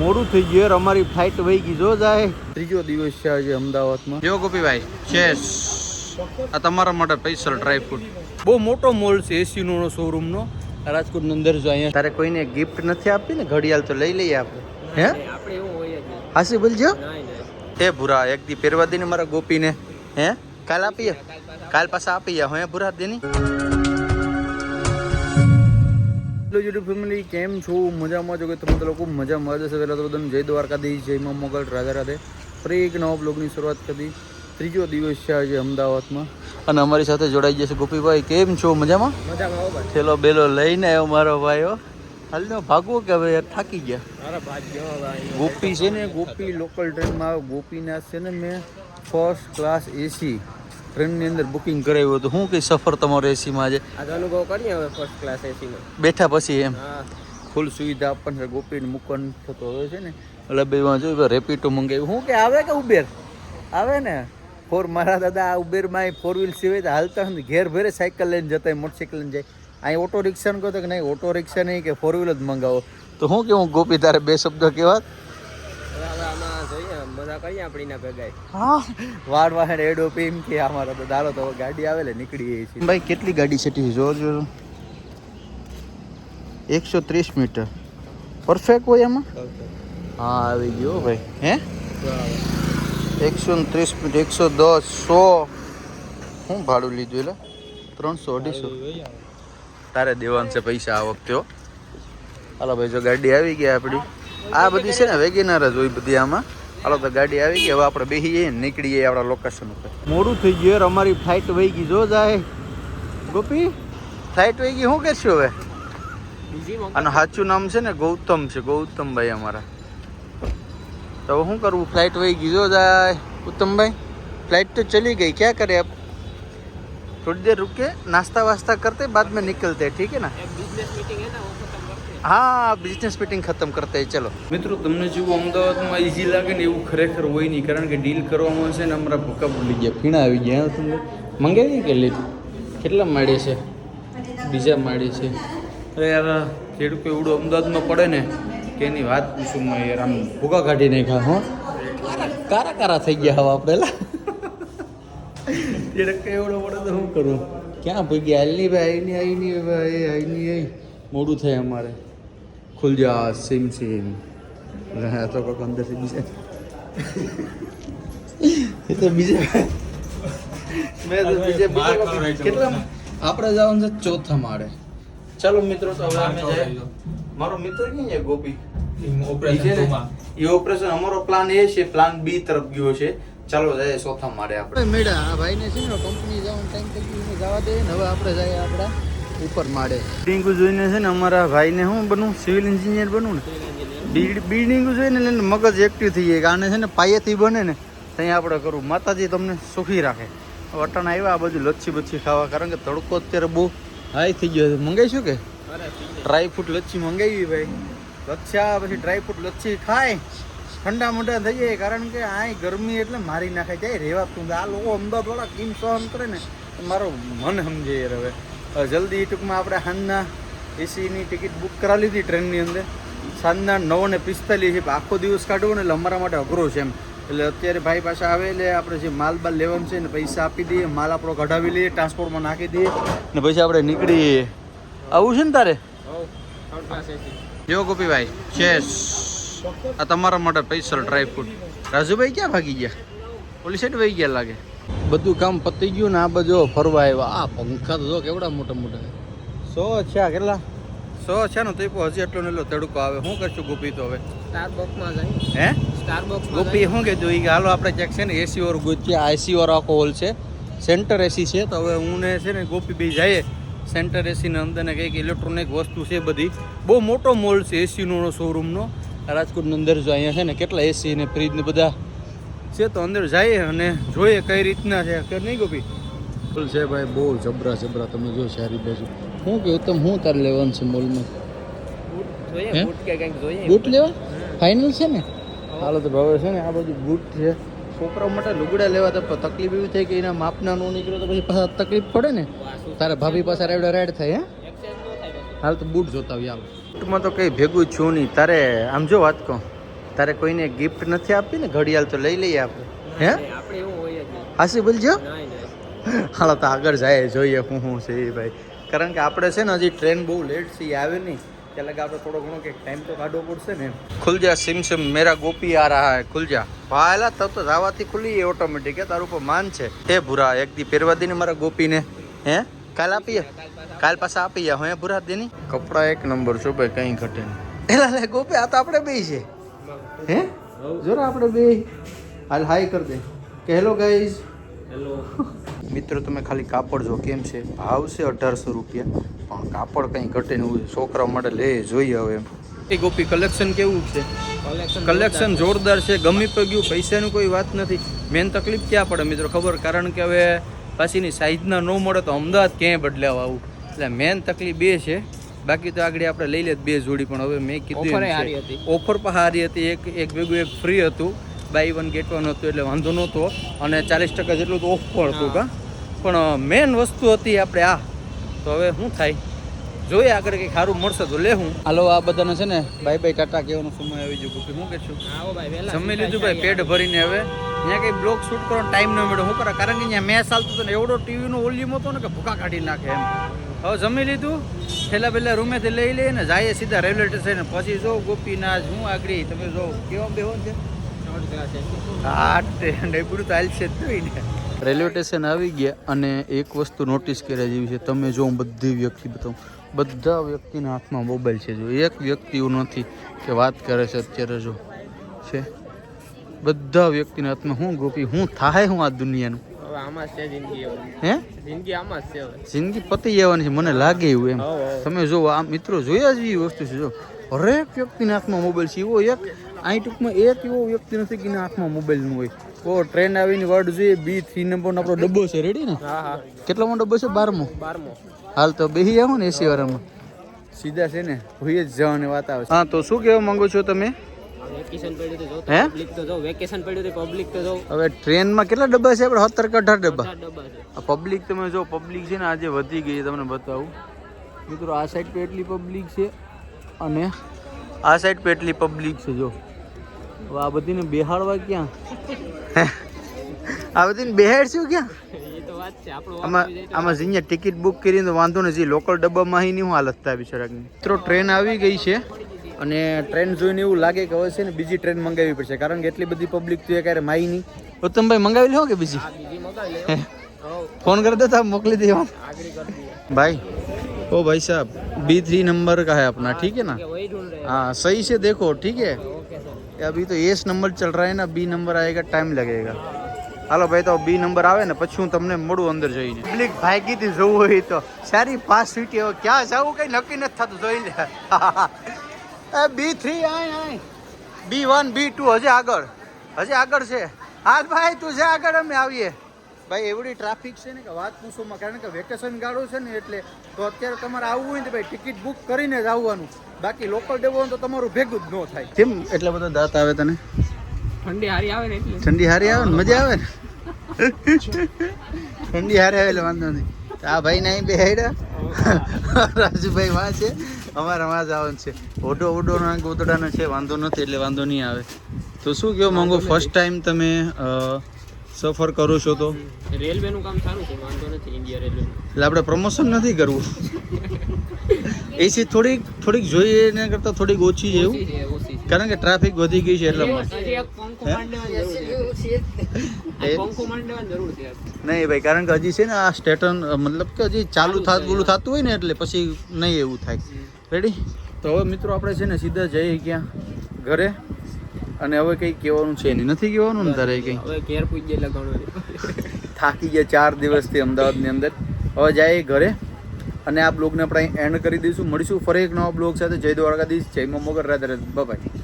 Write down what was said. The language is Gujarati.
મોડું થઈ ગયું અમારી ફ્લાઇટ વહી ગઈ જો જાય. ત્રીજો દિવસ છે આજે અમદાવાદમાં. જો ગોપીભાઈ ચેસ. આ તમારા માટે સ્પેશિયલ ડ્રાય ફ્રૂટ બહુ મોટો મોલ છે એસી નો શોરૂમ નો. રાજકોટ અંદર જો અહીંયા તારે કોઈને ગિફ્ટ નથી આપી ને ઘડિયાળ તો લઈ લઈએ આપણે. હે? આપણે એવું હોય જ હાસી બોલજો હે ભૂરા એક દી પહેરવા દે ને મારા ગોપીને. હે? કાલ આપીએ. કાલ પાછા. આપીએ. હે ભૂરા દેની. હેલો યુટ્યુબ ફેમિલી કેમ છો? મજામાં છો કે તમે લોકો મજામાં મજા છે પહેલાં તો બધાને જય દ્વારકાધીશ જય મા મોગલ રાધે રાધે. ફરી એક નવા બ્લોગની શરૂઆત કરી ત્રીજો દિવસ છે આજે અમદાવાદમાં. અને અમારી સાથે જોડાઈ જશે ગોપીભાઈ. કેમ છો? મજામાં? મજામાં છેલો છેલ્લો બેલો લઈને આવ્યો મારો ભાઈઓ. હાલનો ભાગવો કે હવે થાકી ગયા? ગોપી છે ને ગોપી લોકલ ટ્રેનમાં ગોપીનાથ ગોપીના છે ને મેં ફર્સ્ટ ક્લાસ એસી ટ્રેનની અંદર બુકિંગ કરાવ્યું હતું. શું કઈ સફર તમારો એસીમાં આજે? આજ અનુભવ કરીએ હવે ફર્સ્ટ ક્લાસ એસી નો બેઠા પછી એમ? ફૂલ સુવિધા આપણને ગોપીને મૂકવાનું થતો હોય છે ને. એટલે બેમાં જોયું રેપિડો મંગાવ્યું. શું કે આવે કે ઉબેર આવે ને? ફોર મારા દાદા આ ઉબેરમાં ફોર વ્હીલ સિવાય તો હાલતા હોય ને ઘેર ભરે સાયકલ લઈને જતા હોય મોટરસાઇકલ લઈને જાય. અહીં ઓટો રિક્ષાને કહો તો કે નહીં ઓટો રિક્ષા નહીં કે ફોર વ્હીલ જ મંગાવો. તો શું કેવું ગોપી તારે બે શબ્દ આમાં મજા કરીએ આપણી ના ભેગા હા. વાડ વાડ એડો પીમ કે અમારા તો દારો તો ગાડી આવે ને નીકળી ગઈ છે. ભાઈ કેટલી ગાડી છે જો જો એકસો ત્રીસ મીટર. પરફેક્ટ હોય એમાં? હા આવી ગયો ભાઈ. હે? એકસો ત્રીસ મીટર એકસો દસ સો. શું ભાડું લીધું એટલે? ત્રણસો અઢીસો. તારે દેવાનું છે પૈસા આ વખતે હાલો ભાઈ જો ગાડી આવી ગઈ આપણી. આ બધી છે ને વેગેનાર જ હોય બધી આમાં. હાલો તો ગાડી આવી ગઈ હવે આપણે બેસી નીકળીએ આપણા લોકેશન ઉપર. મોડું થઈ ગયું અમારી ફ્લાઇટ વહી ગઈ જો જાય. ગોપી? ફ્લાઇટ વહી ગઈ શું કરશું હવે? અને સાચું નામ છે ને ગૌતમ છે ગૌતમભાઈ અમારા. તો શું કરવું? ફ્લાઇટ વહી ગઈ જો જાય. ઉત્તમભાઈ ફ્લાઇટ તો ચલી ગઈ ક્યાં કરે આપ? થોડી દેર રૂકે નાસ્તા વાસ્તા કરતે બાદ મેં નીકળતે ઠીક હે ના? બિઝનેસ મીટિંગ હે ના હા બિઝનેસ મીટિંગ ખતમ કરતા ચલો. મિત્રો તમને જેવું અમદાવાદમાં ઇઝી લાગે ને એવું ખરેખર હોય નહીં કારણ કે ડીલ કરવામાં છે ને અમારા ભૂકા પડી ગયા. ફીણા આવી ગયા તમને? મંગાવી કે લે કેટલા માળે છે? બીજા માળે છે. અરે યાર ખેડૂત એવડું અમદાવાદમાં પડે ને કે એની વાત પૂછું મેં યાર આમ ભૂકા કાઢી નાખ્યા હો. કારા કારા થઈ ગયા હવે આપણે ખેડૂત એવડો પડે તો શું કરું? ક્યાં ભૂગ્યા? હાલની ભાઈ આઈની આઈની ભાઈ આઈની આઈ મોડું થાય અમારે. ખુલ જા સિમ સિમ હા તો કોઈક અંદરથી બીજા એ તો બીજા મેં તો બીજે બીજા કેટલા આપણે જવાનું છે ચોથા માળે ચાલો મિત્રો તો હવે અમે જાય મારો મિત્ર ક્યાં છે ગોપી એ ઓપરેશન અમારો પ્લાન એ છે પ્લાન બી તરફ ગયો છે ચાલો જાય ચોથા માળે આપણે મેડા આ ભાઈને છે ને કંપની જવાનું ટાઈમ થઈ ગયો જવા દે ને હવે આપણે જાય આપણા ઉપર માળે બિલ્ડિંગ જોઈને છે ને અમારા ભાઈને શું બનવું સિવિલ એન્જિનિયર બનવું ને? બિલ્ડિંગ જોઈને એટલે મગજ એક્ટિવ થઈ જાય. કે આને છે ને પાયેથી બને ને ત્યાં આપણે કરવું. માતાજી તમને સુખી રાખે. વટાણા આવ્યા આ બાજુ લચ્છી બચ્છી ખાવા. કારણ કે તડકો અત્યારે બહુ હાઈ થઈ ગયો છે. મંગાઈશું કે? ડ્રાય ફ્રૂટ લચ્છી મંગાવી ભાઈ. લચ્છા પછી ડ્રાય ફ્રૂટ લચ્છી ખાય. ઠંડા મોઢા થઈ જાય. કારણ કે આ ગરમી એટલે મારી નાખે. જાય રેવાતું આ લોકો અમદાવાદ વાળા કેમ સહન કરે ને, તો મારો મન સમજે હવે. જલ્દી ટૂંકમાં આપણે સાંજના એસીની ટિકિટ બુક કરાવી લીધી ટ્રેનની અંદર. સાંજના નવ ને પિસ્તાલીસ આખો દિવસ કાઢવો ને એટલે અમારા માટે અઘરો છે એમ. એટલે અત્યારે ભાઈ પાસે આવે એટલે આપણે જે માલ બાલ લેવાનું છે ને પૈસા આપી દઈએ, માલ આપણો કઢાવી લઈએ, ટ્રાન્સપોર્ટમાં નાખી દઈએ ને પછી આપણે નીકળીએ. આવું છે ને તારે? જો ગોપીભાઈ ચેસ આ તમારા માટે સ્પેશિયલ ડ્રાય ફ્રૂટ રાજુભાઈ ક્યાં ભાગી ગયા? પોલીસ સાઈડ વહી ગયા લાગે. બધું કામ પતી ગયું ને આ બધો ફરવા આવ્યા. આ પંખા તો જો કેવડા મોટા મોટા. સો છે કેટલા? સો છે ને તો હજી એટલો ને એટલો તડકો આવે. શું કરશું ગોપી તો હવે? સ્ટારબક્સમાં જાય. હે? સ્ટારબક્સમાં ગોપી શું કીધું એ કે હાલો આપણે ક્યાંક છે ને એસી ઓર ગોતીએ આઈસી એસી વાળો આખો હોલ છે. સેન્ટર એસી છે તો હવે હું ને છે ને ગોપી બી જઈએ. સેન્ટર એસીના અંદર ને કંઈક ઇલેક્ટ્રોનિક વસ્તુ છે બધી. બહુ મોટો મોલ છે એસીનો શોરૂમનો રાજકોટની અંદર જો અહીંયા છે ને કેટલા એસી ને ફ્રીજ ને બધા. છે તો અંદર જઈએ અને જોઈએ કઈ રીતના છે. કે નહીં ગોપી? ફૂલ છે ભાઈ બહુ જબરા જબરા તમે જો સારી બાજુ શું કે ઉત્તમ શું તારે લેવાનું છે મોલમાં? બૂટ જોઈએ બૂટ કે કંઈક જોઈએ? બૂટ લેવા? ફાઇનલ છે ને? હાલો તો ભાવે છે ને આ બધું બૂટ છે. છોકરાઓ માટે લુગડા લેવા તો તકલીફ એવી થાય કે એના માપના નો નીકળ્યો તો પછી પાછા તકલીફ પડે ને? તારે ભાભી પાસે રેડ રેડ થાય હે? એક્સચેન્જ ન થાય પછી. હાલ તો બૂટ જોતા આવી હાલ. બૂટમાં તો કંઈ ભેગું છું નહીં. તારે આમ જો વાત કહું. તારે કોઈને ગિફ્ટ નથી આપી ને? ઘડિયાળ તો લઈ લઈએ આપણે. હે? આપણે એવું હોય જ હાસી બોલજો. હાલો તો આગળ જાય જોઈએ હું હું છે ભાઈ. કારણ કે આપણે છે ને હજી ટ્રેન બહુ લેટ છે આવે નહીં. ત્યાં લગે આપણે થોડો ઘણો કંઈક ટાઈમ તો કાઢવો પડશે ને ખુલ જા સિમ સિમ મેરા ગોપી આ રહા હે ખુલ જા. ભાઈલા તબ તો જવાથી ખુલી ઓટોમેટિક હે તારું ઉપર માન છે. હે ભૂરા એક દી પહેરવા દે ને મારા ગોપીને. હે? કાલ આપીએ? કાલ પાછા આપીએ હે ભૂરા દેની? કપડા એક નંબર છો ભાઈ કંઈ ઘટે નહીં. એલા લે ગોપી આ તો આપણે બે છે. હે? જરા આપણે બે હાલ હાય કર દે. કે હેલો ગાઈઝ હેલો મિત્રો તમે ખાલી કાપડ જો કેમ છે? ભાવ છે અઢારસો રૂપિયા. પણ કાપડ કંઈ ઘટે નહીં. છોકરાઓ છોકરા માટે લે જોઈએ હવે એમ. એ ગોપી કલેક્શન કેવું છે? કલેક્શન કલેક્શન જોરદાર છે. ગમી પગ્યું ગયું. પૈસાની કોઈ વાત નથી. મેન તકલીફ ક્યાં પડે મિત્રો? ખબર? કારણ કે હવે પાછીની સાઈઝના ન મળે તો અમદાવાદ ક્યાંય બદલાવ આવું. એટલે મેન તકલીફ બે છે બાકી તો આગળ આપણે લઈ લે બે જોડી પણ હવે મેં કીધું. ઓફર પણ સારી હતી. એક એક ભેગું એક ફ્રી હતું. બાય વન ગેટ વન હતું એટલે વાંધો નહોતો. અને ચાલીસ ટકા જેટલું તો ઓફ પણ હતું કા પણ મેન વસ્તુ હતી આપણે આ. તો હવે શું થાય? જોઈએ આગળ કંઈક સારું મળશે તો લે હું હાલો આ બધાને છે ને બાય બાય ટાટા કહેવાનો સમય આવી ગયો. ગોપી શું કે છું? ભાઈ જમી લીધું ભાઈ પેટ ભરીને હવે. અહીંયા કંઈ બ્લોગ શૂટ કરવાનો ટાઈમ ન મળ્યો. હું કરે? કારણ કે અહીંયા મેચ ચાલતું હતું ને એવડો ટીવીનો વોલ્યુમ હતો ને કે ભૂકા કાઢી નાખે એમ. હવે જમી લીધું. છેલ્લા પહેલાં રૂમેથી લઈ લઈએ ને જઈએ સીધા રેલવે સ્ટેશન. પછી જો ગોપીનાથ, હું આગળ, તમે જો કેવા બેહો છે આ ડેબડું તો હાલશે જ ને. રેલવે સ્ટેશન આવી ગયા અને એક વસ્તુ નોટિસ કર્યા જેવી છે. તમે જો, હું બધી વ્યક્તિ બતાવું. બધા વ્યક્તિના હાથમાં મોબાઈલ છે જો. એક વ્યક્તિ એવું નથી કે વાત કરે છે, અત્યારે જો. છે. બધા વ્યક્તિના હાથમાં હું, ગોપી, હું થાય હું આ દુનિયાનું? હવે આમાં છે જિંદગી હે? જિંદગી આમાં જ છે હવે. જિંદગી પતી જવાની છે મને લાગે એવું એમ. તમે જો આ મિત્રો જોયા જ એવી વસ્તુ છે જો. હરેક વ્યક્તિના હાથમાં મોબાઈલ છે એવો એક અહીં ટૂંકમાં એક એવો વ્યક્તિ નથી કે હાથમાં મોબાઈલનું હોય. ઓ ટ્રેન આવીને વર્ડ જોઈએ બી થ્રી નંબરનો આપણો ડબ્બો છે રેડી ને? કેટલામો ડબ્બો છે? બારમો. બારમો. હાલ તો બેસી આવો ને એસી વાળામાં. સીધા છે ને હોય જ જવાની વાત આવે હા તો શું કહેવા માંગો છો તમે? વેકેશન પડ્યું તો હે? પબ્લિક તો વેકેશન પડ્યું પબ્લિક તો જો. હવે ટ્રેનમાં કેટલા ડબ્બા છે આપણે સત્તર કે અઢાર ડબ્બા? પબ્લિક તમે જો પબ્લિક છે ને આજે વધી ગઈ છે તમને બતાવું. મિત્રો આ સાઈડ પર એટલી પબ્લિક છે અને આ સાઈડ પર એટલી પબ્લિક છે જો. હવે આ બધીને બેહાડવા ક્યાં? આ બધીને બેહાડશું ક્યાં? આમાં જીને ટિકિટ બુક કરીને તો વાંધો નથી લોકલ ડબ્બામાં અહીં નહીં હું હાલત થાય બિચારાની. મિત્રો ટ્રેન આવી ગઈ છે. અને ટ્રેન જોઈને એવું લાગે કે હવે છે ને બીજી ટ્રેન મંગાવી પડશે. કારણ કે એટલી બધી પબ્લિક તો ક્યારે માઈ નહીં. ઉત્તમભાઈ મંગાવી લો કે બીજી? ફોન કરી દેતા મોકલી દે ભાઈ ઓ ભાઈ સાહેબ બી થ્રી નંબર કા હે આપના? ઠીક है ना हाँ सही से देखो ठीक है अभी तो एस नंबर चल रहा है ना बी नंबर आएगा टाइम लगेगा હાલો ભાઈ તો બી નંબર આવે ને પછી હું તમને મળું અંદર જઈને. પબ્લિક ભાઈ કીધી જવું હોય તો. સારી પાસ સીટી ક્યાં જવું કઈ નક્કી નથી થતું જોઈ લે. બી થ્રી આય આય. બી વન બી ટુ હજી આગળ. હજી આગળ છે. હા ભાઈ તું જે આગળ અમે આવીએ. ભાઈ એવડી ટ્રાફિક છે ને કે વાત પૂછોમાં કારણ કે વેકેશન ગાળો છે ને એટલે તો અત્યારે તમારે આવવું હોય ને ભાઈ ટિકિટ બુક કરીને જ આવવાનું. બાકી લોકલ દેવો હોય તો તમારું ભેગું જ ન થાય. કેમ એટલા બધા દાંત આવે તને? ઠંડી હારી આવે ને એટલે. ઠંડી હારી આવે ને? મજા આવે ને? ઠંડી હારી આવે એટલે વાંધો નહીં. તો આ ભાઈ નહીં બેહાડ્યા રાજુભાઈ વાં છે. અમારા જ આવવાનું છે. ઓઢો ઓઢો ના ગોદડાનો છે વાંધો નથી એટલે વાંધો નહીં આવે. તો શું કહો માંગો ફર્સ્ટ ટાઈમ તમે સફર કરો છો તો? રેલવે નું કામ સારું છે વાંધો નથી ઇન્ડિયા રેલવે એટલે આપણે પ્રમોશન નથી કરવું. એસી થોડીક થોડીક જોઈએ એના કરતાં થોડીક ઓછી છે એવું? કારણ કે ટ્રાફિક વધી ગઈ છે એટલે નહીં ભાઈ કારણ કે હજી છે ને આ સ્ટેટન મતલબ કે હજી ચાલુ થાત બોલું થતું હોય ને એટલે પછી નહીં એવું થાય. રેડી તો હવે મિત્રો આપણે છે ને સીધા જઈએ ક્યાં? ઘરે. અને હવે કંઈ કહેવાનું છે નહીં. નથી કહેવાનું ને તારે કંઈ? હવે ઘેર પૂજ્ય લગાવવાનું થાકી ગયા ચાર દિવસથી અમદાવાદની અંદર. હવે જાય ઘરે. અને આ બ્લોગને આપણે એન્ડ કરી દઈશું. મળીશું ફરી એક નવા બ્લોગ સાથે. જય દ્વારકાધીશ. જય મોગર રાધે રાધે. બાય